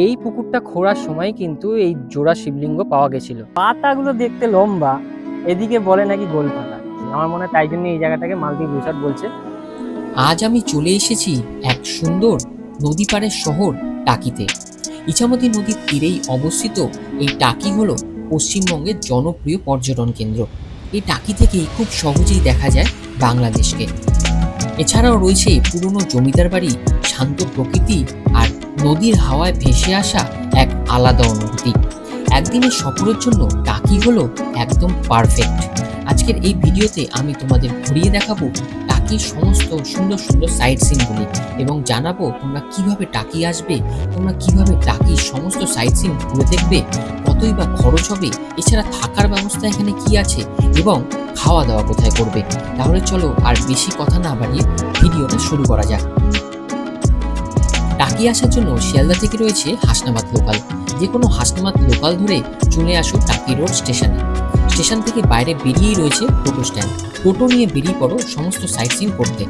এই পুকুরটা খোঁড়ার সময় কিন্তু এই জোড়া শিবলিঙ্গ পাওয়া গেছিল। পাতাগুলো দেখতে লম্বা এদিকে বলে নাকি গোল পাতা আমার মনে হয় তাই জন্য এই জায়গাটাকে মালদ্বীপ রিসর্ট বলছে। আজ আমি চলে এসেছি এক সুন্দর নদী পাড়ের শহর টাকিতে। ইছামতি নদীর তীরেই অবস্থিত এই টাকি হলো পশ্চিমবঙ্গের জনপ্রিয় পর্যটন কেন্দ্র। এই টাকি থেকেই খুব সহজেই দেখা যায় বাংলাদেশকে। এছাড়াও রয়েছে পুরনো জমিদার বাড়ি শান্ত প্রকৃতি আর নদীর হাওয়ায় ভেসে আসা এক আলাদা অনুভূতি। একদিনের সফরের জন্য টাকি হলো একদম পারফেক্ট আজকের এই ভিডিওতে আমি তোমাদের ঘুরিয়ে দেখাবো টাকির সমস্ত সুন্দর সুন্দর সাইট সিনগুলি এবং জানাব তোমরা কীভাবে টাকি আসবে, তোমরা কীভাবে টাকির সমস্ত সাইট সিন ঘুরে দেখবে, কতই বা খরচ হবে, এছাড়া থাকার ব্যবস্থা এখানে কি আছে এবং খাওয়া দাওয়া কোথায় করবে। তাহলে চলো আর বেশি কথা না বাড়িয়ে ভিডিওটা শুরু করা যাক। টাকি আসার জন্য শিয়ালদা থেকে রয়েছে হাসনাবাদ লোকাল। যে কোনো হাসনাবাদ লোকাল ধরে চলে আসো টাকি রোড স্টেশনে। স্টেশন থেকে বাইরে বেরিয়েই রয়েছে টোটো স্ট্যান্ড। টোটো নিয়ে বেরিয়ে পড়ো সমস্ত সাইট সিন করতে।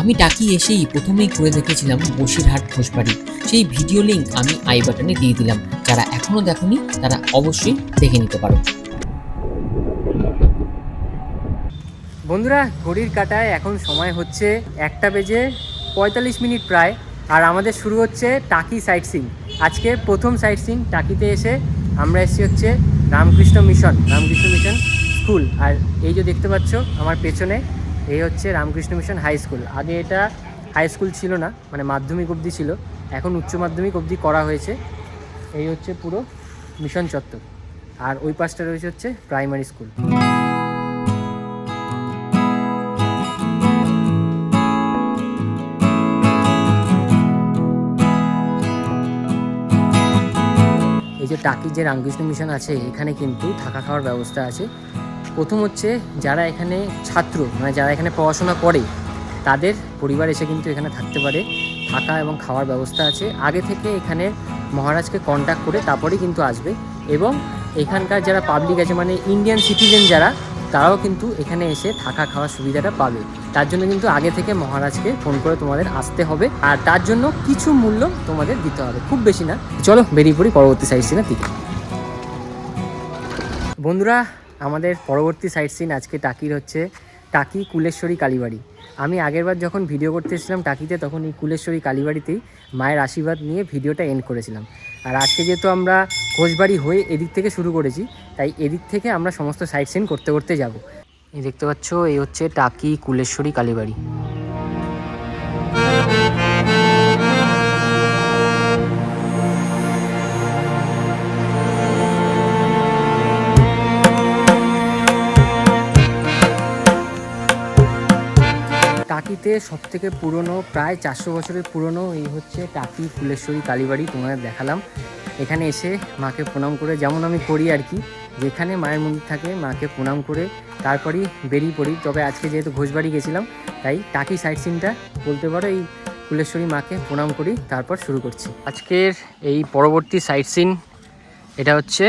আমি ডাকি এসেই প্রথমেই করে দেখেছিলাম বসিরহাট ঘোষবাড়ি। সেই ভিডিও লিংক আমি আই বাটনে দিয়ে দিলাম। যারা এখনও দেখোনি, তারা অবশ্যই দেখে নিতে পারো। বন্ধুরা, ঘড়ির কাটায় এখন সময় হচ্ছে একটা বেজে পঁয়তাল্লিশ মিনিট প্রায়। আর আমাদের শুরু হচ্ছে টাকি সাইট সিন আজকের প্রথম সাইট সিন টাকিতে এসে আমরা এসেছি হচ্ছে Ramakrishna mission Ramakrishna mission school আর এই যে দেখতে পাচ্ছ আমার পেছনে, এই হচ্ছে রামকৃষ্ণ মিশন হাই স্কুল আগে এটা হাই স্কুল ছিল না মানে মাধ্যমিক অবধি ছিল। এখন উচ্চ মাধ্যমিক অবধি করা হয়েছে। এই হচ্ছে পুরো মিশন চত্বর। আর ওই পাশটা রয়েছে হচ্ছে প্রাইমারি স্কুল টাকির যে রামকৃষ্ণ মিশন আছে, এখানে কিন্তু থাকা খাওয়ার ব্যবস্থা আছে। প্রথম হচ্ছে যারা এখানে ছাত্র মানে যারা এখানে পড়াশোনা করে, তাদের পরিবার এসে কিন্তু এখানে থাকতে পারে। থাকা এবং খাওয়ার ব্যবস্থা আছে। আগে থেকে এখানে মহারাজকে কন্ট্যাক্ট করে তারপরেই কিন্তু আসবে। এবং এখানকার যারা পাবলিক আছে মানে ইন্ডিয়ান সিটিজেন যারা, তারাও কিন্তু এখানে এসে থাকা খাওয়ার সুবিধাটা পাবে। তার জন্য কিন্তু আগে থেকে মহারাজকে ফোন করে তোমাদের আসতে হবে। আর তার জন্য কিছু মূল্য তোমাদের দিতে হবে, খুব বেশি না। চলো বেরিয়ে পড়ি পরবর্তী সাইড সিনের দিকে। বন্ধুরা, আমাদের পরবর্তী সাইড সিন আজকে টাকির হচ্ছে টাকি কুলেশ্বরী কালীবাড়ি। আমি আগেরবার যখন ভিডিও করতে এসেছিলাম টাকিতে, তখন এই কুলেশ্বরী কালীবাড়িতেই মায়ের আশীর্বাদ নিয়ে ভিডিওটা এন্ড করেছিলাম। আর আজকে যেহেতু আমরা ঘোষবাড়ি হয়ে এদিক থেকে শুরু করেছি, তাই এদিক থেকে আমরা সমস্ত সাইড সিন করতে করতে যাব। এই দেখতে পাচ্ছ, এই হচ্ছে টাকি, কুলেশ্বরী, কালীবাড়ি। টাকিতে সব থেকে পুরনো, প্রায় চারশো বছরের পুরনো, এই হচ্ছে টাকি ফুলেশ্বরী কালীবাড়ি, তোমাদের দেখালাম। এখানে এসে মাকে প্রণাম করে, যেমন আমি করি আর কি। যেখানে মায়ের মন্দির থাকে, মাকে প্রণাম করে তারপরেই বেরিয়ে পড়ি। তবে আজকে যেহেতু ঘোষবাড়ি গেছিলাম, তাই টাকি সাইট সিনটা বলতে পারো, এই কুলেশ্বরী মাকে প্রণাম করি, তারপর শুরু করছি। আজকের এই পরবর্তী সাইট সিন এটা হচ্ছে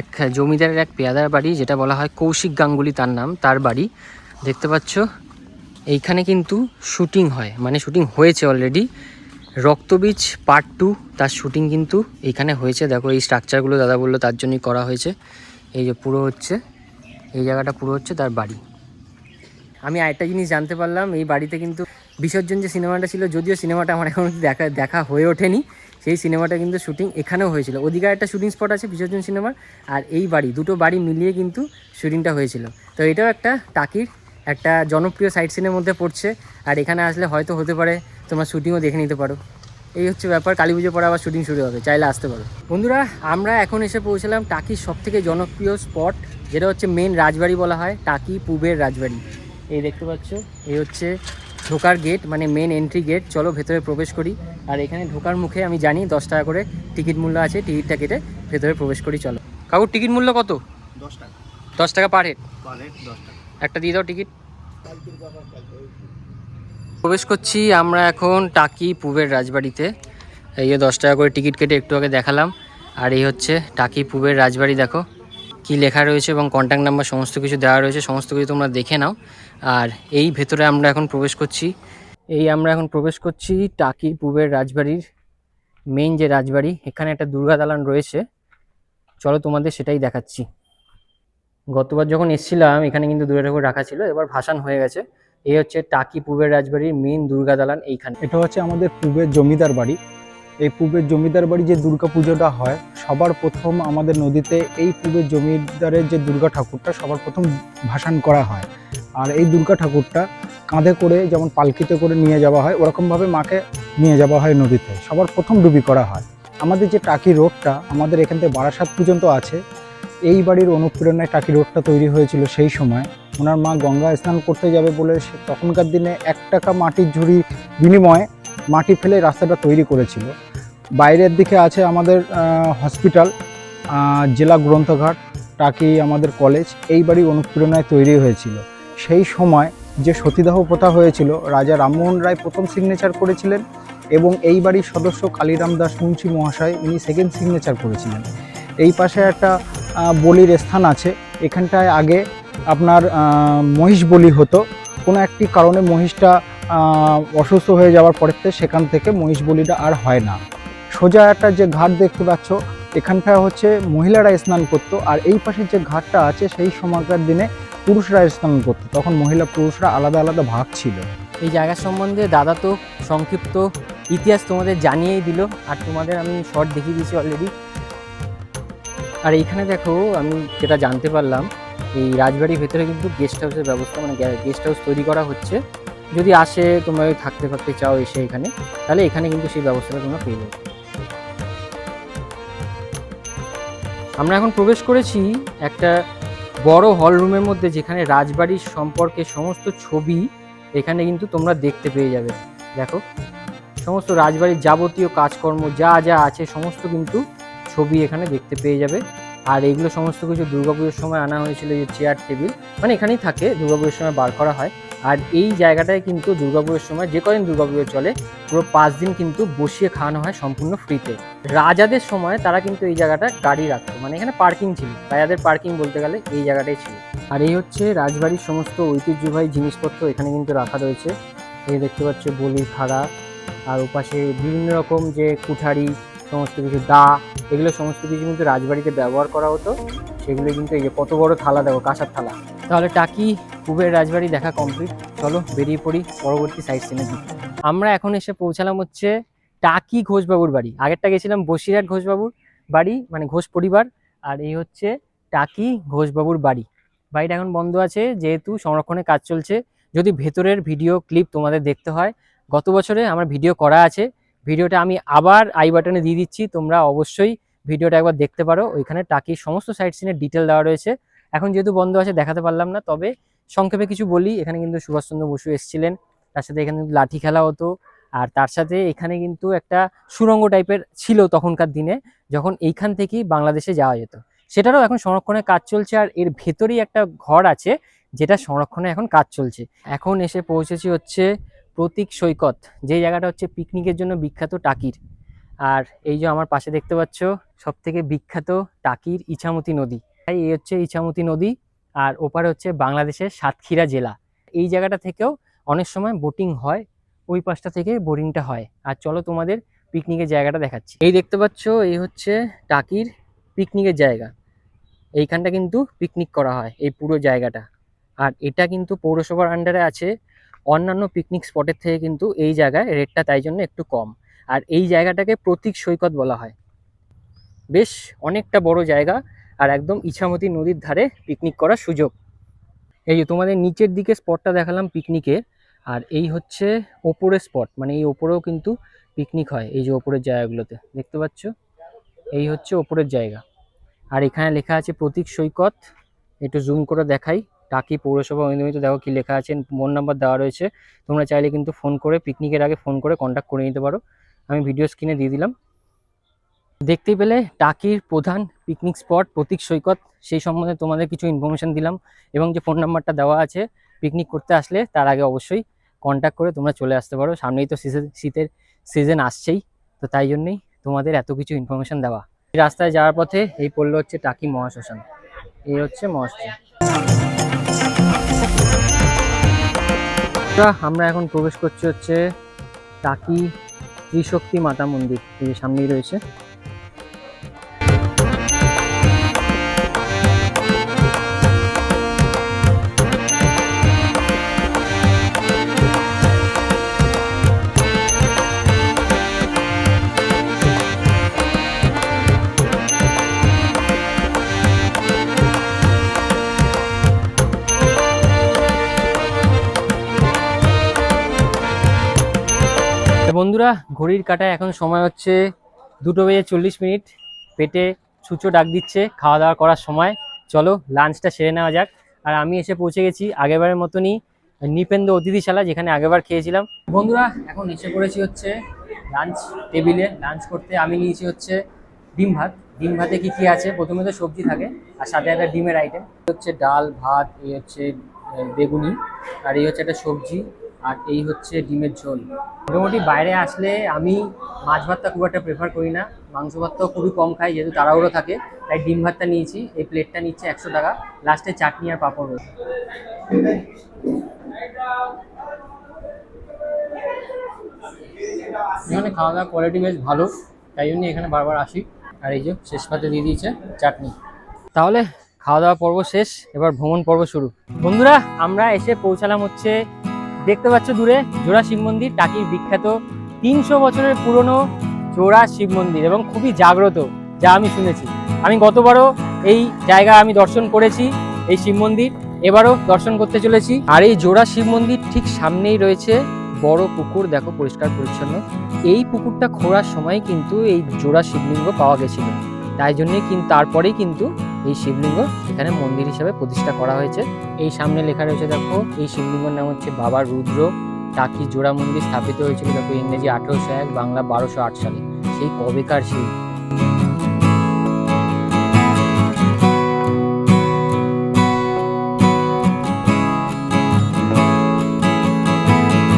এক জমিদারের এক পেয়াদার বাড়ি, যেটা বলা হয় কৌশিক গাঙ্গুলি তার নাম, তার বাড়ি। দেখতে পাচ্ছ, এইখানে কিন্তু শুটিং হয় মানে শুটিং হয়েছে অলরেডি রক্তবীজ পার্ট টু তার শুটিং কিন্তু এখানে হয়েছে। দেখো, এই স্ট্রাকচারগুলো দাদা বলল তার জন্যই করা হয়েছে। এই যে পুরো হচ্ছে, এই জায়গাটা পুরো হচ্ছে তার বাড়ি। আমি আরেকটা জিনিস জানতে পারলাম, এই বাড়িতে কিন্তু বিসর্জন যে সিনেমাটা ছিল, যদিও সিনেমাটা আমার এখন দেখা দেখা হয়ে ওঠেনি, সেই সিনেমাটা কিন্তু শুটিং এখানেও হয়েছিল। ওদিকে একটা শুটিং স্পট আছে, বিসর্জন সিনেমার, আর এই বাড়ি, দুটো বাড়ি মিলিয়ে কিন্তু শুটিংটা হয়েছিল। তো এটাও একটা টাকির একটা জনপ্রিয় সাইট সিনের মধ্যে পড়ছে, আর এখানে আসলে হয়তো হতে পারে তোমার শুটিংও দেখে নিতে পারো। এই হচ্ছে ব্যাপার কালী পুজো পরে আবার শুটিং শুরু হবে চাইলে আসতে পারো। বন্ধুরা আমরা এখন এসে পৌঁছলাম টাকির সব থেকে জনপ্রিয় স্পট যেটা হচ্ছে মেন রাজবাড়ি বলা হয় টাকি পুবের রাজবাড়ি। এই দেখতে পাচ্ছ এই হচ্ছে ঢোকার গেট মানে মেন এন্ট্রি গেট চলো ভেতরে প্রবেশ করি। আর এখানে ঢোকার মুখে আমি জানি দশ টাকা করে টিকিট মূল্য আছে টিকিটটা কেটে ভেতরে প্রবেশ করি চলো। কাকুর টিকিট মূল্য কত? দশ টাকা। দশ টাকা পার হেড একটা দিয়ে দাও টিকিট প্রবেশ করছি, আমরা এখন টাকি পুবের রাজবাড়িতে। এই দশ টাকা করে টিকিট কেটে একটু আগে দেখালাম। আর এই হচ্ছে টাকি পুবের রাজবাড়ি, দেখো। কি লেখা রয়েছে এবং কন্ট্যাক্ট নাম্বার সমস্ত কিছু দেওয়া রয়েছে, সমস্ত কিছু তোমরা দেখে নাও। আর এই ভেতরে আমরা এখন প্রবেশ করছি। এই আমরা এখন প্রবেশ করছি টাকি পুবের রাজবাড়ির মেইন যে রাজবাড়ি, এখানে একটা দুর্গা দালান রয়েছে। চলো তোমাদের সেটাই দেখাচ্ছি। গতবার যখন এসেছিলাম, এখানে কিন্তু দুর্গা ঠাকুর রাখা ছিল, এবার ভাসান হয়ে গেছে। এই হচ্ছে টাকি পূবের রাজবাড়ির মেইন দুর্গা দালান এইখানে। এটা হচ্ছে আমাদের পূবের জমিদার বাড়ি। এই পূবের জমিদার বাড়ি যে দুর্গা পুজোটা হয়, সবার প্রথম আমাদের নদীতে এই পূবের জমিদারের যে দুর্গা ঠাকুরটা সবার প্রথম ভাসান করা হয়। আর এই দুর্গা ঠাকুরটা কাঁধে করে যেমন পালকিতে করে নিয়ে যাওয়া হয়, ওরকমভাবে মাকে নিয়ে যাওয়া হয় নদীতে। সবার প্রথম ডুবি করা হয়। আমাদের যে টাকি রোডটা, আমাদের এখান থেকে বারাসাত পর্যন্ত আছে। এই বাড়ির অনুপ্রেরণায় টাকি রোডটা তৈরি হয়েছিল সেই সময়। ওনার মা গঙ্গা স্নান করতে যাবে বলে সে তখনকার দিনে এক টাকা মাটির ঝুড়ি বিনিময়ে মাটি ফেলে রাস্তাটা তৈরি করেছিল। বাইরের দিকে আছে আমাদের হসপিটাল জেলা গ্রন্থঘাট, টাকি আমাদের কলেজ এই বাড়ি অনুপ্রেরণায় তৈরি হয়েছিল। সেই সময় যে সতীদাহ প্রথা হয়েছিল, রাজা রামমোহন রায় প্রথম সিগনেচার করেছিলেন এবং এই বাড়ির সদস্য কালীরাম দাস মুন্সি মহাশয় ইনি সেকেন্ড সিগনেচার করেছিলেন। এই পাশে একটা বলির স্থান আছে। এখানটায় আগে আপনার মহিষ বলি হতো। কোনো একটি কারণে মহিষটা অসুস্থ হয়ে যাওয়ার পরেতে সেখান থেকে মহিষ বলিটা আর হয় না। সোজা একটা যে ঘাট দেখতে পাচ্ছ এখানটায় হচ্ছে মহিলারা স্নান করতো আর এই পাশের যে ঘাটটা আছে সেই সময়কার দিনে পুরুষরা স্নান করতো। তখন মহিলা পুরুষরা আলাদা আলাদা ভাগ ছিল। এই জায়গা সম্বন্ধে দাদা তো সংক্ষিপ্ত ইতিহাস তোমাদের জানিয়েই দিল আর তোমাদের আমি শর্ট দেখিয়ে দিয়েছি অলরেডি আর এইখানে দেখো, আমি যেটা জানতে পারলাম এই রাজবাড়ির ভেতরে কিন্তু গেস্ট হাউসের ব্যবস্থা মানে গেস্ট হাউস তৈরি করা হচ্ছে। যদি আসে তোমরা থাকতে থাকতে চাও এসে এখানে, তাহলে এখানে কিন্তু সেই ব্যবস্থাটা তোমরা পেয়ে যাবে। আমরা এখন প্রবেশ করেছি একটা বড় হল রুমের মধ্যে, যেখানে রাজবাড়ির সম্পর্কে সমস্ত ছবি এখানে কিন্তু তোমরা দেখতে পেয়ে যাবে। দেখো, সমস্ত রাজবাড়ির যাবতীয় কাজকর্ম যা যা আছে, সমস্ত কিন্তু ছবি এখানে দেখতে পেয়ে যাবে। আর এইগুলো সমস্ত কিছু দুর্গাপুজোর সময় আনা হয়েছিল যে চেয়ার টেবিল মানে এখানেই থাকে, দুর্গাপুজোর সময় বার করা হয়। আর এই জায়গাটায় কিন্তু দুর্গাপুজোর সময় যে কদিন দুর্গাপুজো চলে, পুরো পাঁচ দিন কিন্তু বসিয়ে খাওয়ানো হয় সম্পূর্ণ ফ্রিতে রাজাদের সময় তারা কিন্তু এই জায়গাটা গাড়ি রাখতো মানে এখানে পার্কিং ছিল। রাজাদের পার্কিং বলতে গেলে এই জায়গাটাই ছিল। আর এই হচ্ছে রাজবাড়ির সমস্ত ঐতিহ্যবাহী জিনিসপত্র এখানে কিন্তু রাখা রয়েছে। এই দেখতে পাচ্ছ বলি খাড়া আর ওপাশে বিভিন্ন রকম যে কুঠারি সমস্ত কিছু, দা, এগুলো সমস্ত কিছু কিন্তু রাজবাড়িতে ব্যবহার করা হতো। সেগুলো কিন্তু এই যে কত বড় থালা দেখো, কাঁসার থালা। তাহলে টাকি, কুবের রাজবাড়ি দেখা কমপ্লিট চলো বেরিয়ে পড়ি পরবর্তী সাইড সিনে আমরা এখন এসে পৌঁছালাম হচ্ছে টাকি ঘোষবাবুর বাড়ি। আগেরটা গেছিলাম বসিরহাট ঘোষবাবুর বাড়ি মানে ঘোষ পরিবার, আর এই হচ্ছে টাকি ঘোষবাবুর বাড়ি। বাড়িটা এখন বন্ধ আছে, যেহেতু সংরক্ষণের কাজ চলছে। যদি ভেতরের ভিডিও ক্লিপ তোমাদের দেখতে হয়, গত বছরে আমার ভিডিও করা আছে ভিডিওটা আমি আবার আই বাটনে দিয়ে দিচ্ছি, তোমরা অবশ্যই ভিডিওটা একবার দেখতে পারো। ওইখানে টাকির সমস্ত সাইট সিনের ডিটেল দেওয়া রয়েছে। এখন যেহেতু বন্ধ আছে, দেখাতে পারলাম না, তবে সংক্ষেপে কিছু বলি। এখানে কিন্তু সুভাষচন্দ্র বসু এসেছিলেন, তার সাথে এখানে লাঠি খেলা হতো। আর তার সাথে এখানে কিন্তু একটা সুরঙ্গ টাইপের ছিল তখনকার দিনে, যখন এইখান থেকেই বাংলাদেশে যাওয়া যেত। সেটারও এখন সংরক্ষণের কাজ চলছে, আর এর ভেতরেই একটা ঘর আছে, যেটা সংরক্ষণে এখন কাজ চলছে। এখন এসে পৌঁছেছি হচ্ছে প্রতীক সৈকত, যে জায়গাটা হচ্ছে পিকনিকের জন্য বিখ্যাত টাকির। আর এই যে আমার পাশে দেখতে পাচ্ছ সব থেকে বিখ্যাত টাকির ইছামতি নদী। তাই এই হচ্ছে ইছামতি নদী, আর ওপারে হচ্ছে বাংলাদেশের সাতক্ষীরা জেলা। এই জায়গাটা থেকেও অনেক সময় বোটিং হয়, ওই পাশটা থেকে বোটিংটা হয়। আর চলো তোমাদের পিকনিকের জায়গাটা দেখাচ্ছি। এই দেখতে পাচ্ছ, এই হচ্ছে টাকির পিকনিকের জায়গা। এইখানটা কিন্তু পিকনিক করা হয়, এই পুরো জায়গাটা। আর এটা কিন্তু পৌরসভার আন্ডারে আছে অন্যান্য পিকনিক স্পটের থেকে কিন্তু এই জায়গায় রেটটা তাই জন্য একটু কম। আর এই জায়গাটাকে প্রতীক সৈকত বলা হয়। বেশ অনেকটা বড় জায়গা আর একদম ইছামতি নদীর ধারে পিকনিক করার সুযোগ। এই যে তোমাদের নিচের দিকে স্পটটা দেখালাম পিকনিকে আর এই হচ্ছে ওপরের স্পট মানে এই ওপরেও কিন্তু পিকনিক হয়, এই যে ওপরের জায়গাগুলোতে। দেখতে পাচ্ছ? এই হচ্ছে ওপরের জায়গা। আর এখানে লেখা আছে প্রতীক সৈকত। একটু জুম করে দেখাই। টাকি পৌরসভা অনুমোদিত দেখো কি লেখা আছে ফোন নাম্বার দেওয়া রয়েছে। তোমরা চাইলে কিন্তু ফোন করে পিকনিকের আগে ফোন করে কন্ট্যাক্ট করে নিতে পারো। আমি ভিডিও স্ক্রিনে দিয়ে দিলাম। দেখতেই পেলে, টাকির প্রধান পিকনিক স্পট প্রতীক সৈকত, সেই সম্বন্ধে তোমাদের কিছু ইনফরমেশন দিলাম। এবং যে ফোন নাম্বারটা দেওয়া আছে পিকনিক করতে আসলে তার আগে অবশ্যই কন্ট্যাক্ট করে তোমরা চলে আসতে পারো। সামনেই তো শীতের সিজন আসছেই। তো তাই জন্যই তোমাদের এত কিছু ইনফরমেশন দেওয়া। রাস্তায় যাওয়ার পথে এই পড়ল হচ্ছে টাকি মহাশ্মশান। এই হচ্ছে মহাশ্মশান। তা আমরা এখন প্রবেশ করছি হচ্ছে টাকি ত্রিশক্তি মাতা মন্দির যে সামনেই রয়েছে। বন্ধুরা, ঘড়ির কাটায় এখন সময় হচ্ছে দুটো বেজে চল্লিশ মিনিট। পেটে ছুঁচো ডাক দিচ্ছে, খাওয়া দাওয়া করার সময়। চলো লাঞ্চটা সেরে নেওয়া যাক। আর আমি এসে পৌঁছে গেছি আগেরবারের মতনই নিপেন্দ অতিথিশালা, যেখানে আগেরবার খেয়েছিলাম। বন্ধুরা, এখন এসে পড়েছি হচ্ছে লাঞ্চ টেবিলে লাঞ্চ করতে আমি নিয়েছি হচ্ছে ডিম ভাত। ডিম ভাতে কি কি আছে? প্রথমে তো সবজি থাকে, আর সাথে একটা ডিমের আইটেম হচ্ছে ডাল, ভাত, এই হচ্ছে বেগুনি, আর এই হচ্ছে একটা সবজি। আর এই হচ্ছে ডিমের ঝোল। মোটামুটি বাইরে আসলে আমি মাছ ভাতটা খুব একটা প্রেফার করি না। মাংস ভাতটাও খুবই কম খাই, যেহেতু তাড়াহুড়ো থাকে, তাই ডিম ভাতটা নিয়েছি। এই প্লেটটা নিচ্ছে একশো টাকা। লাস্টে চাটনি আর পাঁপড় রয়েছে এখানে খাওয়া দাওয়া কোয়ালিটি বেশ ভালো, তাই জন্য এখানে বারবার আসি। আর এই যে শেষ পাতে দিয়ে দিয়েছে চাটনি। তাহলে খাওয়া দাওয়া পর্ব শেষ, এবার ভ্রমণ পর্ব শুরু। বন্ধুরা, আমরা এসে পৌঁছালাম হচ্ছে দেখতে পাচ্ছ দূরে জোড়া শিব মন্দির, টাকির বিখ্যাত তিনশো বছরের পুরনো জোড়া শিব মন্দির এবং খুবই জাগ্রত, যা আমি শুনেছি। আমি গতবারও এই জায়গা আমি দর্শন করেছি, এই শিব মন্দির। এবারও দর্শন করতে চলেছি। আর এই জোড়া শিব মন্দির ঠিক সামনেই রয়েছে বড় পুকুর, দেখো পরিষ্কার পরিচ্ছন্ন। এই পুকুরটা খোঁড়ার সময় কিন্তু এই জোড়া শিবলিঙ্গ পাওয়া গেছিল। তাই জন্যই কিন্তু তারপরেই কিন্তু এই শিবলিঙ্গ এখানে মন্দির হিসাবে প্রতিষ্ঠা করা হয়েছে। এই সামনে লেখা রয়েছে, দেখো, এই শিবলিঙ্গের নাম হচ্ছে বাবা রুদ্র। টাকি জোড়া মন্দির স্থাপিত হয়েছিল, দেখো, ইংরেজি আঠেরোশো এক, বাংলা বারোশো আট সালে। সেই কবেকার শিব।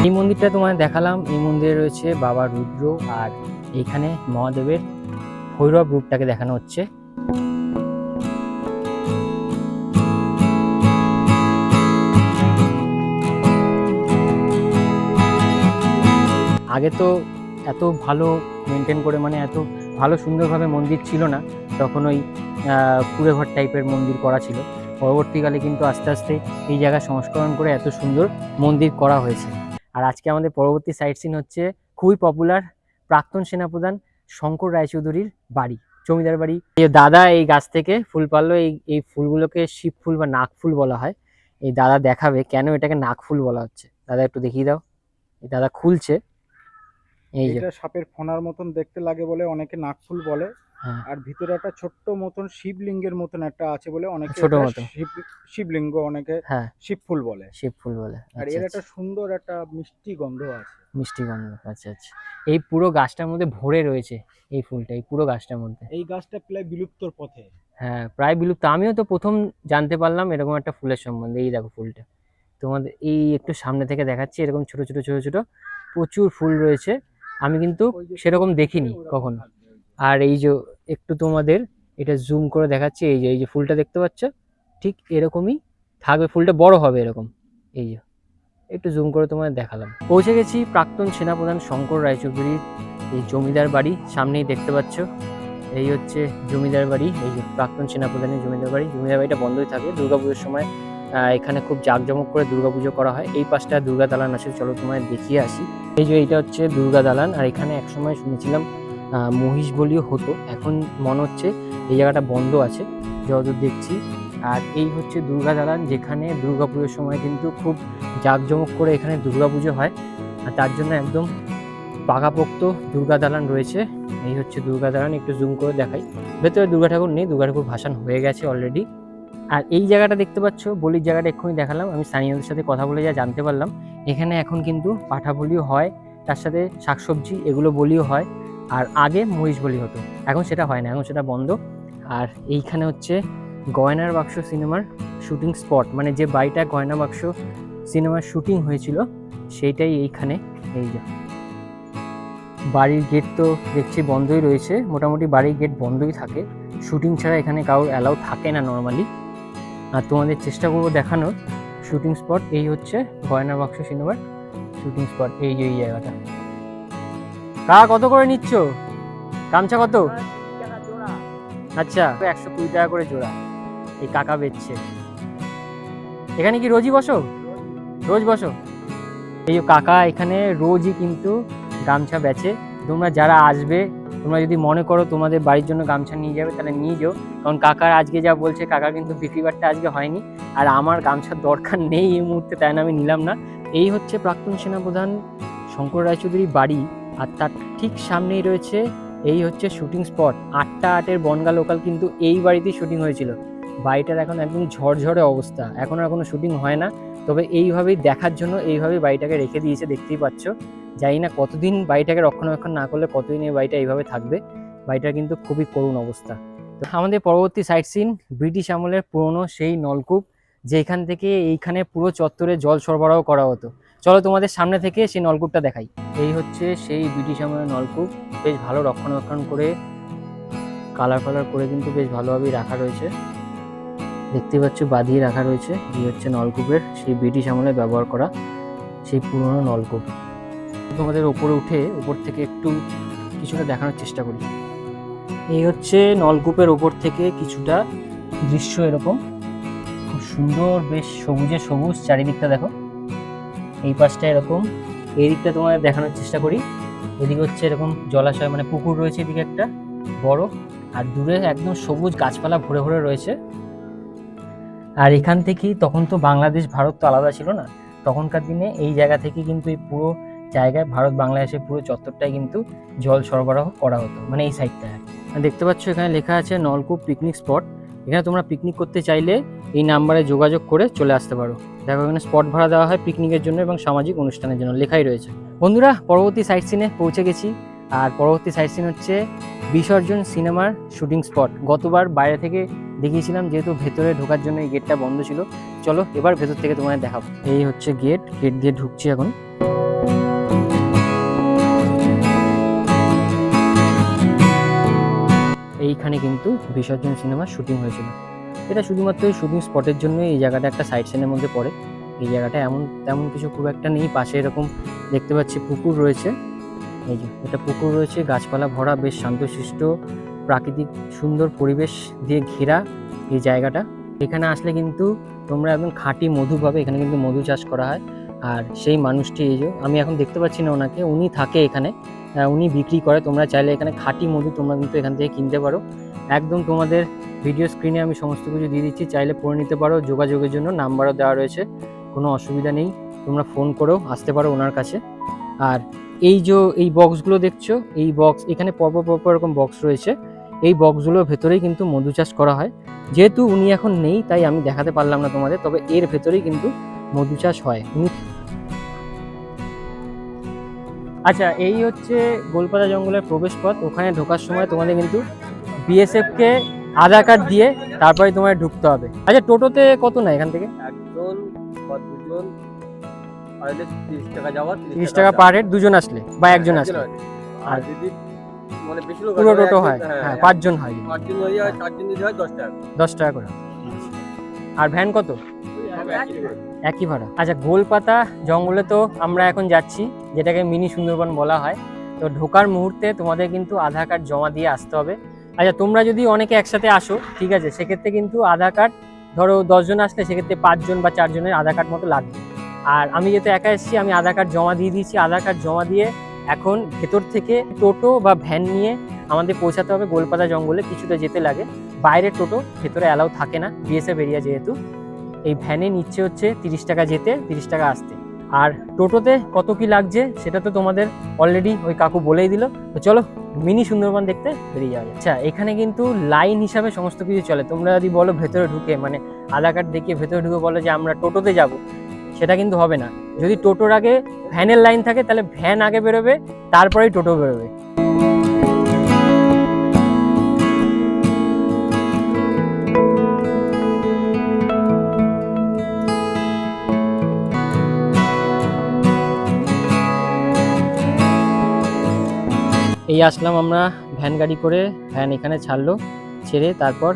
এই মন্দিরটা তোমায় দেখালাম। এই মন্দিরে রয়েছে বাবা রুদ্র আর এইখানে মহাদেবের ভৈরব রূপটাকে দেখানো হচ্ছে। আগে তো এত ভালো মেনটেন করে মানে এত ভালো সুন্দরভাবে মন্দির ছিল না, তখন ওই কুড়েঘর টাইপের মন্দির করা ছিল। পরবর্তীকালে কিন্তু আস্তে আস্তে এই জায়গা সংস্করণ করে এত সুন্দর মন্দির করা হয়েছে। আর আজকে আমাদের পরবর্তী সাইট সিন হচ্ছে খুবই পপুলার প্রাক্তন সেনাপ্রধান শঙ্কর রায়চৌধুরীর বাড়ি জমিদার বাড়ি। এই দাদা এই গাছ থেকে ফুল পারল এই এই ফুলগুলোকে শিব ফুল বা নাক ফুল বলা হয়। এই দাদা দেখাবে কেন এটাকে নাক ফুল বলা হচ্ছে। দাদা একটু দেখিয়ে দাও। এই দাদা খুলছে। এই যে এটা সাপের ফোনার মতন দেখতে লাগে বলে অনেকে নাকফুল বলে। হ্যাঁ। আর ভিতরে একটা ছোট্ট মতন শিবলিঙ্গের মতন একটা আছে বলে অনেকে ছোট এটা মতো। শিব- শিবলিঙ্গ অনেকে হ্যাঁ। শিবফুল বলে। শিব ফুল বলে। আর আচ্ছা, এর আচ্ছা। একটা সুন্দর একটা মিষ্টি গন্ধ আছে। মিষ্টি গন্ধ আচ্ছা আচ্ছা। এই পুরো গাছটার মধ্যে ভরে রয়েছে এই ফুলটা এই পুরো গাছটার মধ্যে। এই গাছটা প্রায় বিলুপ্তর পথে। হ্যাঁ প্রায় বিলুপ্ত। আমিও তো প্রথম জানতে পারলাম এরকম একটা ফুলের সম্বন্ধে। এই দেখো ফুলটা। তোমাদের এই একটু সামনে থেকে দেখাচ্ছি এরকম ছোট ছোট ছোট ছোট প্রচুর ফুল রয়েছে। আমি কিন্তু সেরকম দেখিনি কখনো। আর এই যে একটু তোমাদের এটা জুম করে দেখাচ্ছি। এই যে এই যে ফুলটা দেখতে পাচ্ছ? ঠিক এরকমই থাকবে। ফুলটা বড় হবে এরকম। এই যে। একটু জুম করে তোমাদের দেখালাম। পৌঁছে গেছি প্রাক্তন সেনাপ্রধান শঙ্কর রায়চৌধুরীর এই জমিদার বাড়ি, সামনেই দেখতে পাচ্ছ। এই হচ্ছে জমিদার বাড়ি, এই প্রাক্তন সেনাপ্রধানের জমিদার বাড়ি। জমিদার বাড়িটা বন্ধই থাকে। দুর্গাপুজোর সময় এখানে খুব জাঁকজমক করে দুর্গাপুজো করা হয়। এই পাশটা দুর্গা দালান আছে, চলো তোমায় দেখিয়ে আসি। এই যে এইটা হচ্ছে দুর্গা দালান। আর এখানে একসময় শুনেছিলাম মহিষ বলিও হতো। এখন মনে হচ্ছে এই জায়গাটা বন্ধ আছে। যতদূর দেখছি আর এই হচ্ছে দুর্গা দালান, যেখানে দুর্গাপুজোর সময় কিন্তু খুব জাঁকজমক করে এখানে দুর্গাপুজো হয়। আর তার জন্য একদম পাকাপোক্ত দুর্গা দালান রয়েছে। এই হচ্ছে দুর্গা দালান, একটু জুম করে দেখাই। ভেতরে দুর্গা ঠাকুর নেই, দুর্গা ঠাকুর ভাসান হয়ে গেছে অলরেডি আর এই জায়গাটা দেখতে পাচ্ছ, বলির জায়গাটা এক্ষুনি দেখালাম, আমি স্থানীয়দের সাথে কথা বলে যা জানতে পারলাম। এখানে এখন কিন্তু পাঠা বলিও হয়, তার সাথে শাকসবজি, এগুলো বলিও হয়। আর আগে মহিষ বলি হতো, এখন সেটা হয় না, এখন সেটা বন্ধ। আর এইখানে হচ্ছে গয়নার বাক্স সিনেমার শুটিং স্পট মানে যে বাড়িটা গয়না বাক্স সিনেমার শুটিং হয়েছিল সেইটাই এইখানে এই যে। বাড়ির গেট তো দেখছি বন্ধই রয়েছে মোটামুটি বাড়ির গেট বন্ধই থাকে। শুটিং ছাড়া এখানে কারোর অ্যালাউ থাকে না নর্মালি আর তোমাদের চেষ্টা করব দেখানোর শুটিং স্পট এই হচ্ছে গয়না বাক্স সিনেমার শুটিং স্পট এই যে এই জায়গাটা। কাকা কত করে নিচ্ছ? গামছা কত? আচ্ছা একশো কুড়ি টাকা করে জোড়া। এই কাকা বেচছে। এখানে কি রোজই বসো? রোজ বসো। এই কাকা এখানে রোজই কিন্তু গামছা বেচে। তোমরা যারা আসবে, তোমরা যদি মনে করো তোমাদের বাড়ির জন্য গামছা নিয়ে যাবে, তাহলে নিয়ে যাও। কারণ কাকার আজকে যা বলছে, কাকা কিন্তু বিক্রি বাট্টা আজকে হয়নি। আর আমার গামছার দরকার নেই এই মুহূর্তে, তাই না আমি নিলাম না। এই হচ্ছে প্রাক্তন সেনাপ্রধান শঙ্কর রায়চৌধুরী বাড়ি। আর তার ঠিক সামনেই রয়েছে, এই হচ্ছে শুটিং স্পট আটটা আটের বনগা লোকাল কিন্তু এই বাড়িতেই শুটিং হয়েছিল। বাড়িটার এখন একদম ঝরঝরে অবস্থা। এখন আর কোনো শুটিং হয় না। তবে এইভাবেই দেখার জন্য এইভাবেই বাড়িটাকে রেখে দিয়েছে, দেখতেই পাচ্ছ। জানি না কতদিন বাড়িটাকে রক্ষণাবেক্ষণ না করলে কতদিন এই বাড়িটা এইভাবে থাকবে। বাড়িটার কিন্তু খুবই করুণ অবস্থা। তো আমাদের পরবর্তী সাইট সিন ব্রিটিশ আমলের পুরনো সেই নলকূপ, যেখান থেকে এইখানে পুরো চত্বরে জল সরবরাহ করা হতো। চলো তোমাদের সামনে থেকে সেই নলকূপটা দেখাই। এই হচ্ছে সেই ব্রিটিশ আমলের নলকূপ। বেশ ভালো রক্ষণাবেক্ষণ করে কালার ফালার করে কিন্তু বেশ ভালোভাবেই রাখা রয়েছে। দেখতে পাচ্ছ বাঁধিয়ে রাখা রয়েছে। যে হচ্ছে নলকূপের সেই ব্রিটিশ আমলে ব্যবহার করা সেই পুরনো নলকূপ। তোমাদের ওপরে উঠে উপর থেকে একটু কিছুটা দেখানোর চেষ্টা করি। এই হচ্ছে নলকূপের ওপর থেকে কিছুটা দৃশ্য এরকম। খুব সুন্দর, বেশ সবুজে সবুজ চারিদিকটা দেখো। এই পাশটা এরকম। এই দিকটা তোমাদের দেখানোর চেষ্টা করি। এদিকে হচ্ছে এরকম জলাশয় মানে পুকুর রয়েছে এদিকে একটা, বড়। আর দূরে একদম সবুজ গাছপালা ভরে ভরে রয়েছে। আর এখান থেকেই তখন তো বাংলাদেশ, ভারত তো আলাদা ছিল না। তখনকার দিনে এই জায়গা থেকে কিন্তু এই পুরো জায়গায় ভারত বাংলাদেশের পুরো চত্বরটাই কিন্তু জল সরবরাহ করা হতো মানে এই সাইডটায় দেখতে পাচ্ছ এখানে লেখা আছে নলকূপ পিকনিক স্পট এখানে তোমরা পিকনিক করতে চাইলে এই নাম্বারে যোগাযোগ করে চলে আসতে পারো। দেখো এখানে স্পট ভাড়া দেওয়া হয় পিকনিকের জন্য এবং সামাজিক অনুষ্ঠানের জন্য লেখাই রয়েছে। বন্ধুরা, পরবর্তী সাইট সিনে পৌঁছে গেছি। আর পরবর্তী সাইট সিন হচ্ছে বিসর্জন সিনেমার শুটিং স্পট গতবার বাইরে থেকে দেখিয়েছিলাম, যেহেতু ভেতরে ঢোকার জন্য এই গেটটা বন্ধ ছিল। চলো, এবার ভেতর থেকে তোমাদের দেখাবো। এই হচ্ছে গেট গেট দিয়ে ঢুকছি এখন। এইখানে কিন্তু বিসর্জন সিনেমার শুটিং হয়েছিল। এটা শুধুমাত্র শুটিং স্পটের জন্য এই জায়গাটা একটা সাইড সিনের মধ্যে পড়ে। এই জায়গাটা এমন, তেমন কিছু খুব একটা নেই। পাশে এরকম দেখতে পাচ্ছি পুকুর রয়েছে। এই যে এটা পুকুর রয়েছে, গাছপালা ভরা, বেশ শান্তশিষ্ট, প্রাকৃতিক সুন্দর পরিবেশ দিয়ে ঘেরা এই জায়গাটা। এখানে আসলে কিন্তু তোমরা একদম খাঁটি মধু পাবে, এখানে কিন্তু মধু চাষ করা হয়। আর সেই মানুষটি এই যে, আমি এখন দেখতে পাচ্ছি না ওনাকে, উনি থাকে এখানে উনি বিক্রি করে। তোমরা চাইলে এখানে খাঁটি মধু তোমরা কিন্তু এখান থেকে কিনতে পারো। একদম তোমাদের ভিডিও স্ক্রিনে আমি সমস্ত কিছু দিয়ে দিচ্ছি, চাইলে পড়ে নিতে পারো। যোগাযোগের জন্য নাম্বারও দেওয়া রয়েছে, কোনো অসুবিধা নেই। তোমরা ফোন করেও আসতে পারো ওনার কাছে। আর এই যে, এই বক্সগুলো দেখছ, এই বক্স এখানে পরপর পরপর এরকম বক্স রয়েছে। এই বক্সগুলোর ভেতরেই কিন্তু মধু চাষ করা হয়। যেহেতু উনি এখন নেই, তাই আমি দেখাতে পারলাম না তোমাদের, তবে এর ভেতরেই কিন্তু মধু চাষ হয়। উনি আচ্ছা এই হচ্ছে গোলপাতা জঙ্গলের প্রবেশ পথ ওখানে ঢোকার সময় তোমাদের কিন্তু বিএসএফ কে আধার কার্ড দিয়ে তারপরে তোমায় ঢুকতে হবে। আচ্ছা টোটোতে কত না এখান থেকে? একজন তিরিশ টাকা পার হেড দুজন আসলে বা একজন আসলে। আর যদি মানে বেশি লোক পুরো টোটো হয় হ্যাঁ, হ্যাঁ পাঁচজন হয় পাঁচজন হয়ে যায় চারজন যদি হয় দশ টাকা দশ টাকা করে। আর ভ্যান কত? একই ভাড়া। আচ্ছা গোলপাতা জঙ্গলে তো আমরা এখন যাচ্ছি যেটাকে মিনি সুন্দরবন বলা হয়। তো ঢোকার মুহূর্তে তোমাদের কিন্তু আধার কার্ড জমা দিয়ে আসতে হবে। আচ্ছা তোমরা যদি অনেকে একসাথে আসো ঠিক আছে সেক্ষেত্রে কিন্তু আধার কার্ড ধরো দশজন আসলে সেক্ষেত্রে পাঁচজন বা চারজনের আধার কার্ড মতো লাগবে। আর আমি যেহেতু একা এসেছি, আমি আধার কার্ড জমা দিয়ে দিয়েছি। আধার কার্ড জমা দিয়ে এখন ভেতর থেকে টোটো বা ভ্যান নিয়ে আমাদের পৌঁছাতে হবে গোলপাতা জঙ্গলে, কিছুটা যেতে লাগে। বাইরে টোটো, ভেতরে অ্যালাউ থাকে না বিএসএফ এরিয়া যেহেতু। এই ভ্যানে নিচ্ছে হচ্ছে তিরিশ টাকা যেতে, তিরিশ টাকা আসতে। আর টোটোতে কত কি লাগছে, সেটা তো তোমাদের অলরেডি ওই কাকু বলেই দিল। তো চলো, মিনি সুন্দরবন দেখতে বেরিয়ে যাক। আচ্ছা এখানে কিন্তু লাইন হিসাবে সমস্ত কিছু চলে। তোমরা যদি বলো ভেতরে ঢুকে মানে আধার কার্ড দেখিয়ে ভেতরে ঢুকে বলো যে আমরা টোটোতে যাব। সেটা কিন্তু হবে না। যদি টোটোর আগে ভ্যানের লাইন থাকে, তাহলে ভ্যান আগে বেরোবে, তারপরেই টোটো বেরোবে। এই আসলাম আমরা ভ্যান গাড়ি করে, ভ্যান এখানে ছাড়লো, ছেড়ে তারপর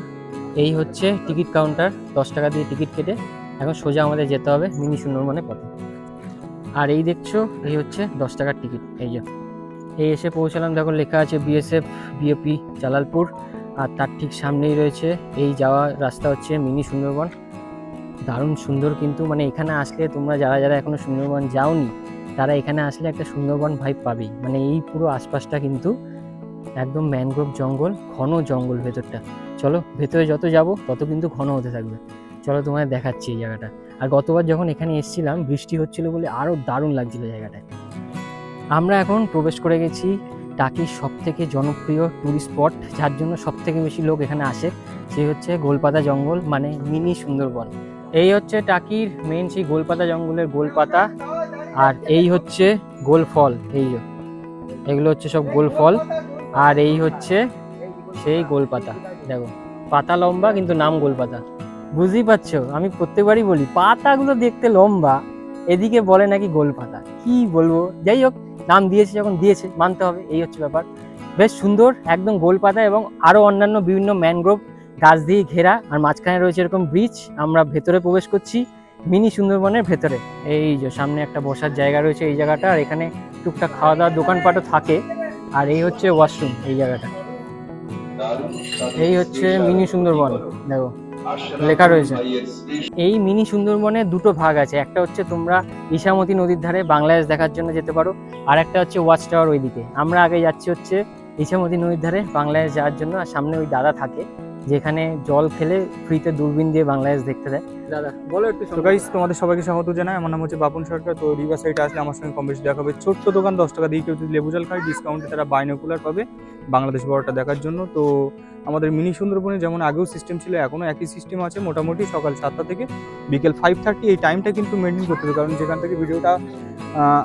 এই হচ্ছে টিকিট কাউন্টার, দশ টাকা দিয়ে টিকিট কেটে। এখন সোজা আমাদের যেতে হবে মিনি সুন্দরবনের পথে। আর এই দেখছ, এই হচ্ছে দশ টাকার টিকিট, এই যে। এই এসে পৌঁছালাম, দেখো লেখা আছে বিএসএফ বিএপি জালালপুর। আর তার ঠিক সামনেই রয়েছে, এই যাওয়া রাস্তা হচ্ছে মিনি সুন্দরবন। দারুণ সুন্দর কিন্তু মানে এখানে আসলে তোমরা যারা যারা এখনও সুন্দরবন যাওনি, তারা এখানে আসলে একটা সুন্দরবন ভাইব পাবেই। মানে এই পুরো আশপাশটা কিন্তু একদম ম্যানগ্রোভ জঙ্গল, ঘন জঙ্গল ভেতরটা। চলো, ভেতরে যত যাব, তত কিন্তু ঘন হতে থাকবে। চলো তোমাদের দেখাচ্ছি এই জায়গাটা। আর গতবার যখন এখানে এসেছিলাম, বৃষ্টি হচ্ছিল বলে আরও দারুণ লাগছিল জায়গাটায় আমরা এখন প্রবেশ করে গেছি টাকির সব থেকে জনপ্রিয় ট্যুরিস্ট স্পট যার জন্য সব থেকে বেশি লোক এখানে আসে। সেই হচ্ছে গোলপাতা জঙ্গল মানে মিনি সুন্দরবন। এই হচ্ছে টাকির মেন সেই গোলপাতা জঙ্গলের গোলপাতা, আর এই হচ্ছে গোল ফল এই এগুলো হচ্ছে সব গোল ফল আর এই হচ্ছে সেই গোলপাতা। দেখো, পাতা লম্বা কিন্তু নাম গোলপাতা। বুঝতেই পারছ? আমি প্রত্যেকবারই বলি, পাতাগুলো দেখতে লম্বা, এদিকে বলে নাকি গোলপাতা কি বলব? যাই হোক, নাম দিয়েছে যখন দিয়েছে, মানতে হবে, এই হচ্ছে ব্যাপার। বেশ সুন্দর, একদম গোল পাতা এবং আরও অন্যান্য বিভিন্ন ম্যানগ্রোভ গাছ দিয়ে ঘেরা, আর মাঝখানে রয়েছে এরকম ব্রিজ, আমরা ভেতরে প্রবেশ করছি, মিনি সুন্দরবনের ভেতরে। এই যে, সামনে একটা বসার জায়গা রয়েছে এই জায়গাটা, আর এখানে টুকটাক খাওয়া দাওয়ার দোকানপাটও থাকে, আর এই হচ্ছে ওয়াশরুম এই জায়গাটা। এই হচ্ছে মিনি সুন্দরবন, দেখো। লেখা রয়েছে। এই মিনি সুন্দরবনে দুটো ভাগ আছে। একটা হচ্ছে তোমরা ইসামতি নদীর ধারে বাংলাদেশ দেখার জন্য যেতে পারো, আর একটা হচ্ছে ওয়াচ টাওয়ার ওইদিকে। আমরা আগে যাচ্ছি হচ্ছে ইসামতি নদীর ধারে বাংলাদেশ যাওয়ার জন্য, আর সামনে ওই দাদা থাকে, যেখানে জল খেলে ফ্রিতে দূরবীন দিয়ে বাংলাদেশ দেখতে দেয়। দাদা, বলো একটু তো গাইস তোমাদের সবাইকে স্বাগত জানাই। আমার নাম হচ্ছে বাপন সরকার। তো রিভার সাইডে আসলে আমার সঙ্গে কম বেশি দেখা হবে। ছোট্ট দোকান, দশ টাকা দিয়ে কেউ যদি লেবু জল খায় ডিসকাউন্টে তারা বাইনোকুলার পাবে বাংলাদেশ বড়টা দেখার জন্য। তো আমাদের মিনি সুন্দরবনে যেমন আগেও সিস্টেম ছিল, এখনও একই সিস্টেম আছে। মোটামুটি সকাল সাতটা থেকে বিকেল ফাইভ থার্টি এই টাইমটা কিন্তু মেনটেন করতে হবে। কারণ যেখান থেকে ভিডিওটা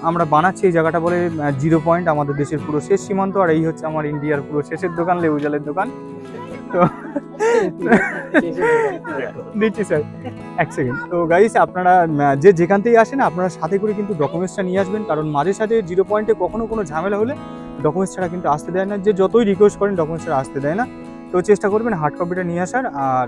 আমরা বানাচ্ছি, এই জায়গাটা বলে জিরো পয়েন্ট আমাদের দেশের পুরো শেষ সীমান্ত। আর এই হচ্ছে আমার ইন্ডিয়ার পুরো শেষের দোকান, লেবু জলের দোকান। তো দিচ্ছি স্যার এক সেকেন্ড তো গাইস আপনারা যে যেখান থেকে আসেন, আপনারা সাথে করে কিন্তু ডকুমেন্টসটা নিয়ে আসবেন। কারণ মাঝে সাঝে জিরো পয়েন্টে কখনো কোনো ঝামেলা হলে ডকুমেন্টস ছাড়া কিন্তু আসতে দেয় না। যে যতই রিকোয়েস্ট করেন ডকুমেন্টস ছাড়া আসতে দেয় না। তো চেষ্টা করবেন হার্ড কপিটা নিয়ে আসার। আর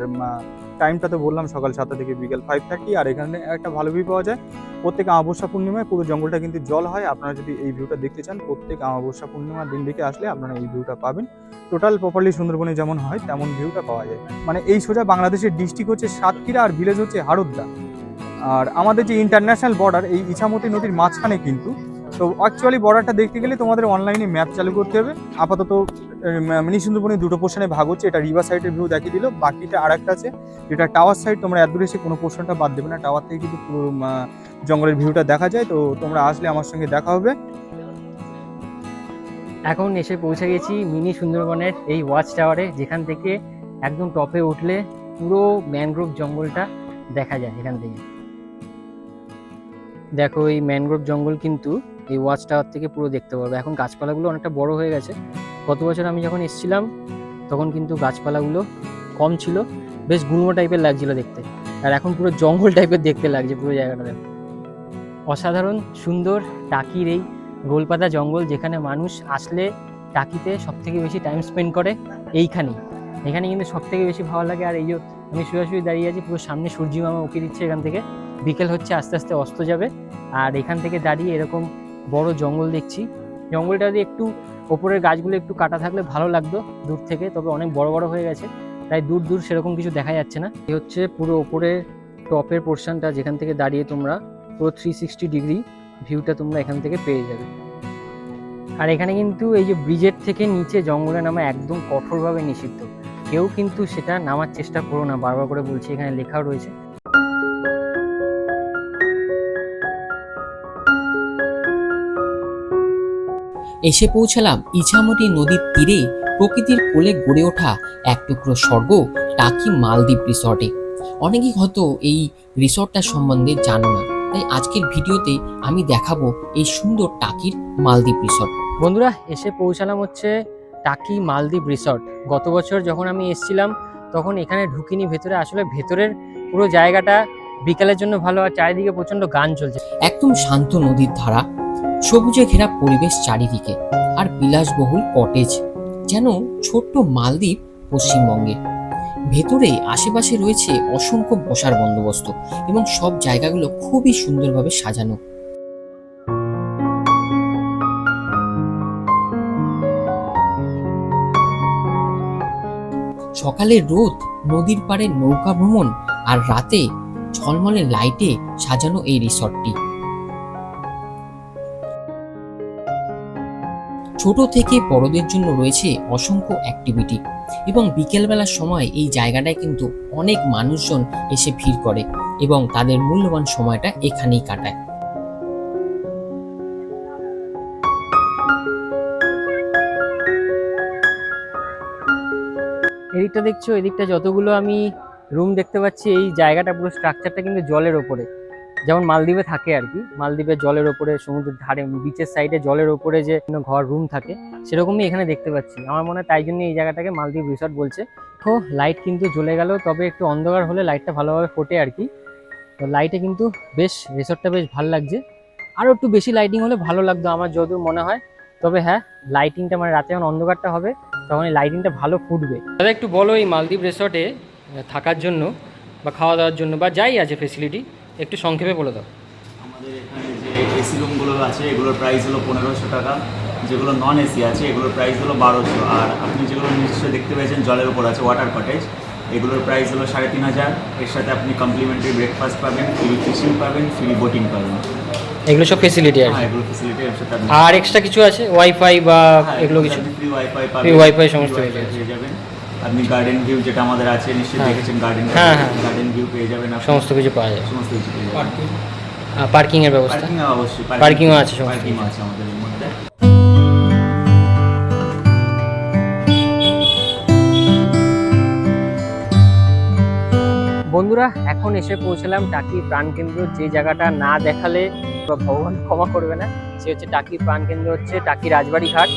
টাইমটা তো বললাম সকাল সাতটা থেকে বিকেল ফাইভ থার্টি আর এখানে একটা ভালো ভিউ পাওয়া যায়। প্রত্যেক অমাবস্যা পূর্ণিমায় পুরো জঙ্গলটা কিন্তু জল হয়। আপনারা যদি এই ভিউটা দেখতে চান, প্রত্যেক অমাবস্যা পূর্ণিমার দিন দিকে আসলে আপনারা এই ভিউটা পাবেন। টোটাল প্রপারলি সুন্দরবনে যেমন হয়, তেমন ভিউটা পাওয়া যায়। মানে এই সোজা বাংলাদেশের ডিস্ট্রিক্ট হচ্ছে সাতক্ষীরা আর ভিলেজ হচ্ছে হারুদ্দা আর আমাদের যে ইন্টারন্যাশনাল বর্ডার এই ইছামতি নদীর মাঝখানে কিন্তু, তো অ্যাকচুয়ালি বর্ডারটা দেখতে গেলে তোমাদের অনলাইনে ম্যাপ চালু করতে হবে। আপাতত মিনি সুন্দরবনে দুটো পোর্শনে ভাগ হচ্ছে। এটা রিভার সাইডের ভিউ দেখিয়ে দিল। বাকিটা আর একটা আছে। যেটা টাওয়ার সাইড তোমরা এত দূরে এসে কোনো পোর্শনটা বাদ দেবে না। টাওয়ার থেকে কিন্তু পুরো জঙ্গলের ভিউটা দেখা যায়। তো তোমরা আসলে আমার সঙ্গে দেখা হবে। এখন এসে পৌঁছে গেছি মিনি সুন্দরবনের এই ওয়াচ টাওয়ারে যেখান থেকে একদম টপে উঠলে পুরো ম্যানগ্রোভ জঙ্গলটা দেখা যায় এখান থেকে। দেখো, এই ম্যানগ্রোভ জঙ্গল কিন্তু এই ওয়াচ টাওয়ার থেকে পুরো দেখতে পারবে। এখন গাছপালাগুলো অনেকটা বড় হয়ে গেছে। গত বছর আমি যখন এসেছিলাম, তখন কিন্তু গাছপালাগুলো কম ছিল। বেশ গুল্ম টাইপের লাগছিল দেখতে। আর এখন পুরো জঙ্গল টাইপের দেখতে লাগছে পুরো জায়গাটা অসাধারণ, সুন্দর, টাকির এই গোলপাতা জঙ্গল যেখানে মানুষ আসলে টাকিতে সব থেকে বেশি টাইম স্পেন্ড করে, এইখানেই। এখানে কিন্তু সব থেকে বেশি ভালো লাগে। আর এই যে আমি শুয়ে দাঁড়িয়ে আছি, পুরো সামনে সূর্যি মামা উঁকি দিচ্ছে এখান থেকে। বিকেল হচ্ছে, আস্তে আস্তে অস্ত যাবে। আর এখান থেকে দাঁড়িয়ে এরকম বড় জঙ্গল দেখছি। জঙ্গলটা একটু ওপরের গাছগুলো একটু কাটা থাকলে ভালো লাগতো দূর থেকে, তবে অনেক বড় বড় হয়ে গেছে। তাই দূর দূর সেরকম কিছু দেখা যাচ্ছে না। এই হচ্ছে পুরো ওপরের টপের পোর্শনটা, যেখান থেকে দাঁড়িয়ে তোমরা পুরো থ্রি সিক্সটি ডিগ্রি ভিউটা তোমরা এখান থেকে পেয়ে যাবে। আর এখানে কিন্তু এই যে ব্রিজের থেকে নিচে জঙ্গলে নামা একদম কঠোরভাবে নিষিদ্ধ। কেউ কিন্তু সেটা নামার চেষ্টা করো না, বারবার করে বলছি, এখানে লেখাও রয়েছে। এসে পৌঁছালাম ইছামতি নদীর তীরে প্রকৃতির কোলে গড়ে ওঠা এক টুকরো স্বর্গ টাকি মালদ্বীপ রিসর্টে। অনেকেই হয়তো এই রিসর্টটা সম্বন্ধে জানো না তাই আজকের ভিডিওতে আমি দেখাবো এই সুন্দর টাকির মালদ্বীপ রিসর্ট। বন্ধুরা এসে পৌঁছালাম হচ্ছে টাকি মালদ্বীপ রিসর্ট। গত বছর যখন আমি এসেছিলাম তখন এখানে ঢুকিনি ভেতরে আসলে ভেতরের পুরো জায়গাটা বিকালের জন্য ভালো আর চারিদিকে প্রচণ্ড গান চলছে। একদম শান্ত নদীর ধারা সবুজে ঘেরা পরিবেশ চারিদিকে আর বিলাসবহুল কটেজ যেন ছোট্ট মালদ্বীপ পশ্চিমবঙ্গে। ভেতরে আশেপাশে রয়েছে অসংখ্য বসার বন্দোবস্ত এবং সব জায়গাগুলো খুবই সুন্দরভাবে সাজানো। সকালে রোদ, নদীর পাড়ে নৌকা ভ্রমণ আর রাতে ঝলমলে লাইটে সাজানো এই রিসর্টটি। ছোট থেকে বড়দের জন্য রয়েছে অসংখ্য অ্যাক্টিভিটি এবং বিকেলবেলার সময় এই জায়গাটায় কিন্তু অনেক মানুষজন এসে ভিড় করে এবং তাদের মূল্যবান সময়টা এখানেই কাটায়। এদিকটা দেখছ, এদিকটা যতগুলো আমি রুম দেখতে পাচ্ছি, এই জায়গাটা পুরো স্ট্রাকচারটা কিন্তু জলের ওপরে। যেমন মালদ্বীপে থাকে আর কি, মালদ্বীপের জলের ওপরে, সমুদ্রের ধারে বিচের সাইডে জলের ওপরে যে ঘর রুম থাকে, সেরকমই এখানে দেখতে পাচ্ছি। আমার মনে হয় তাই জন্য এই জায়গাটাকে মালদ্বীপ রিসর্ট বলছে। তো লাইট কিন্তু জ্বলে গেল, তবে একটু অন্ধকার হলে লাইটটা ভালোভাবে ফোটে আর কি। তো লাইটে কিন্তু বেশ রিসর্টটা বেশ ভালো লাগছে। আরও একটু বেশি লাইটিং হলে ভালো লাগতো আমার যতদূর মনে হয়। তবে হ্যাঁ লাইটিংটা মানে রাতে যখন অন্ধকারটা হবে তখন এই লাইটিংটা ভালো ফুটবে। দাদা, একটু বলো এই মালদ্বীপ রিসর্টে থাকার জন্য বা খাওয়া দাওয়ার জন্য বা যাই আছে ফেসিলিটি একটু সংক্ষেপে বলে দাও। আমাদের এখানে যে এসি রুমগুলো আছে এগুলোর প্রাইস হলো পনেরোশো টাকা। যেগুলো নন এসি আছে এগুলোর প্রাইস হলো বারোশো। আর আপনি যেগুলো নিশ্চয়ই দেখতে পেয়েছেন জলের উপর আছে ওয়াটার কটেজ এগুলোর প্রাইস হলো সাড়ে তিন হাজার। এর সাথে আপনি কমপ্লিমেন্টারি ব্রেকফাস্ট পাবেন ফ্রি ফিশিং পাবেন ফ্রি বোটিং পাবেন। এগুলো সব ফেসিলিটি আর হ্যাঁ এগুলো ফেসিলিটি এর সাথে আর এক্সট্রা কিছু আছে? ওয়াইফাই বা এগুলো কিছু? ফ্রি ওয়াইফাই পাবেন Wi-Fi সমস্ত পেয়ে যাবেন। আপনি গার্ডেন ভিউ যেটা আমাদের আছে নিশ্চয়ই হ্যাঁ। দেখেছেন গার্ডেন হ্যাঁ, হ্যাঁ। গার্ডেন ভিউ পেয়ে যাবেন আপনি। সমস্ত কিছু পাওয়া যায়। সমস্ত কিছু পেয়ে যাবেন। পার্কিং এর ব্যবস্থা? পার্কিং অবশ্যই Parking ও আছে সমস্ত পার্কিং আছে আমাদের এর মধ্যে। বন্ধুরা এখন এসে পৌঁছলাম টাকি প্রাণকেন্দ্র যে জায়গাটা না দেখালে বা ভগবান ক্ষমা করবে না সে হচ্ছে টাকি প্রাণকেন্দ্র হচ্ছে টাকি রাজবাড়ি ঘাট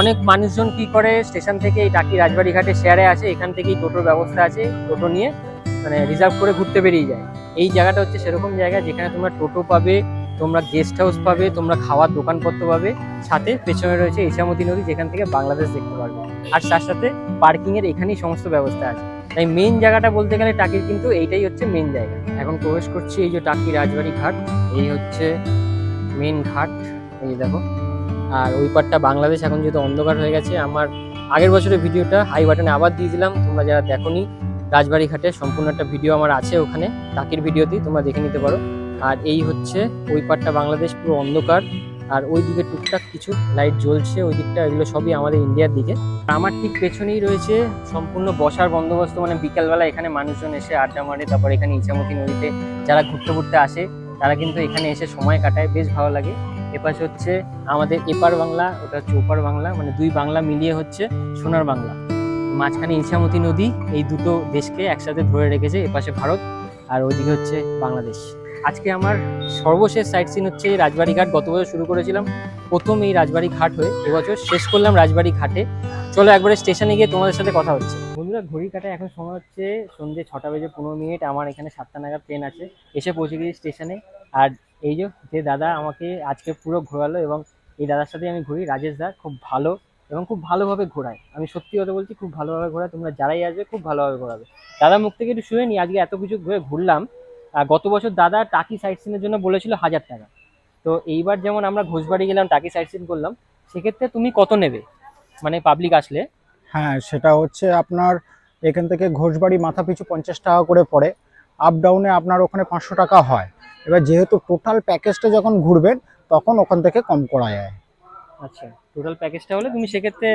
অনেক মানুষজন কি করে, স্টেশন থেকে এই টাকি রাজবাড়ি ঘাটে শেয়ারে আসে, এখান থেকেই টোটোর ব্যবস্থা আছে, টোটো নিয়ে মানে রিজার্ভ করে ঘুরতে বেরিয়ে যায়। এই জায়গাটা হচ্ছে সেরকম জায়গা যেখানে তোমরা টোটো পাবে, তোমরা গেস্ট হাউস পাবে, তোমরা খাওয়ার দোকানপত্র পাবে, সাথে পেছনে রয়েছে ইছামতি নদী যেখান থেকে বাংলাদেশ দেখতে পারবে। আর তার সাথে পার্কিং এর এখানেই সমস্ত ব্যবস্থা আছে। তাই মেন জায়গাটা বলতে গেলে টাকির কিন্তু এইটাই হচ্ছে মেন জায়গা। এখন প্রবেশ করছি এই যে টাকি রাজবাড়ি ঘাট এই হচ্ছে মেইন ঘাট, এই দেখো। আর ওই পারটা বাংলাদেশ এখন যেহেতু অন্ধকার হয়ে গেছে, আমার আগের বছরের ভিডিওটা হাই বাটনে আবার দিয়ে দিলাম। তোমরা যারা দেখোনি রাজবাড়ি ঘাটে সম্পূর্ণ একটা ভিডিও আমার আছে ওখানে, টাকির ভিডিওতেই তোমরা দেখে নিতে পারো। আর এই হচ্ছে ওই পারটা বাংলাদেশ পুরো অন্ধকার, আর ওই দিকে টুকটাক কিছু লাইট জ্বলছে, ওই দিকটা এগুলো সবই আমাদের ইন্ডিয়ার দিকে। আমার ঠিক পেছনেই রয়েছে সম্পূর্ণ বসার বন্দোবস্ত মানে বিকালবেলা এখানে মানুষজন এসে আড্ডা মারে, তারপর এখানে ইছামতি নদীতে যারা ঘুরতে ঘুরতে আসে, তারা কিন্তু এখানে এসে সময় কাটায়, বেশ ভালো লাগে। এপাশে হচ্ছে আমাদের এপার বাংলা, ওটা হচ্ছে ওপার বাংলা মানে দুই বাংলা মিলিয়ে হচ্ছে সোনার বাংলা। মাঝখানে ইছামতি নদী, এই দুটো দেশকে একসাথে ধরে রেখেছে এপাশে ভারত আর ওইদিকে হচ্ছে বাংলাদেশ। আজকে আমার সর্বশেষ সাইট সিন হচ্ছে এই রাজবাড়ি ঘাট। গত বছর শুরু করেছিলাম প্রথম এই রাজবাড়ি ঘাট হয়ে, এবছর শেষ করলাম রাজবাড়ি ঘাটে। চলো একবারে স্টেশনে গিয়ে তোমাদের সাথে কথা হচ্ছে। বন্ধুরা ঘড়ি কাটা এখন সময় হচ্ছে সন্ধ্যে ছটা বেজে পনেরো মিনিট। আমার এখানে সাতটা নাগাদ ট্রেন আছে। এসে পৌঁছে গেছি স্টেশনে আর এই যে দাদা আমাকে আজকে পুরো ঘোরালো এবং এই দাদার সাথে আমি ঘুরি, রাজেশ দা খুব ভালো এবং খুব ভালোভাবে ঘোরায়। আমি সত্যি কথা বলছি, খুব ভালোভাবে ঘোরায়। তোমরা যারাই আসবে, খুব ভালোভাবে ঘোরাবে। দাদার মুখ থেকে একটু শুনে নি আজকে এত কিছু ঘুরে ঘুরলাম। গত বছর দাদা টাকি সাইট সিনের জন্য বলেছিল হাজার টাকা। তো এইবার যেমন আমরা ঘোষবাড়ি গেলাম, টাকি সাইট সিন করলাম, সেক্ষেত্রে তুমি কত নেবে? মানে পাবলিক আসলে? হ্যাঁ সেটা হচ্ছে আপনার এখান থেকে ঘোষবাড়ি মাথা পিছু পঞ্চাশ টাকা করে পড়ে। আপ ডাউনে আপনার ওখানে পাঁচশো টাকা হয়। এবার যেহেতু টোটাল প্যাকেজটা যখন ঘুরবেন তখন ওখান থেকে কম করা যায়। আচ্ছা টোটাল প্যাকেজটা হলে তুমি সেক্ষেত্রে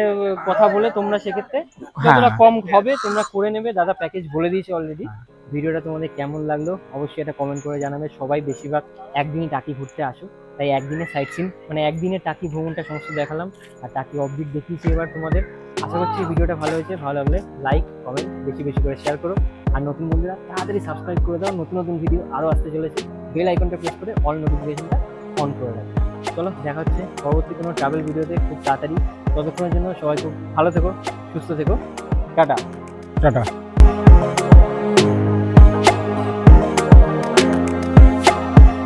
কথা বলে তোমরা সেক্ষেত্রে হ্যাঁ। যতটা কম হবে তোমরা করে নেবে। দাদা প্যাকেজ বলে দিয়েছে অলরেডি হ্যাঁ। ভিডিওটা তোমাদের কেমন লাগল অবশ্যই এটা কমেন্ট করে জানাবে। সবাই বেশিরভাগ একদিনই টাকি ঘুরতে আসো। তাই একদিনে সাইট সিন মানে একদিনের টাকি ভ্রমণটা সমস্ত দেখালাম। আর টাকি অবদিক দেখিয়েছি এবার তোমাদের। আশা করছি ভিডিওটা ভালো হয়েছে, ভালো লাগলে লাইক কমেন্ট বেশি বেশি করে শেয়ার করো। আর নতুন বন্ধুরা, তাড়াতাড়ি সাবস্ক্রাইব করে দাও, নতুন নতুন ভিডিও আরও আসতে চলেছে। বেল আইকনটা প্রেস করে অল নোটিফিকেশনটা অন করে রাখো। চলো, দেখা হচ্ছে পরবর্তী কোনো ট্রাভেল ভিডিওতে খুব তাড়াতাড়ি। ততক্ষণের জন্য সবাই খুব ভালো থেকো, সুস্থ থেকো। টাটা। টাটা।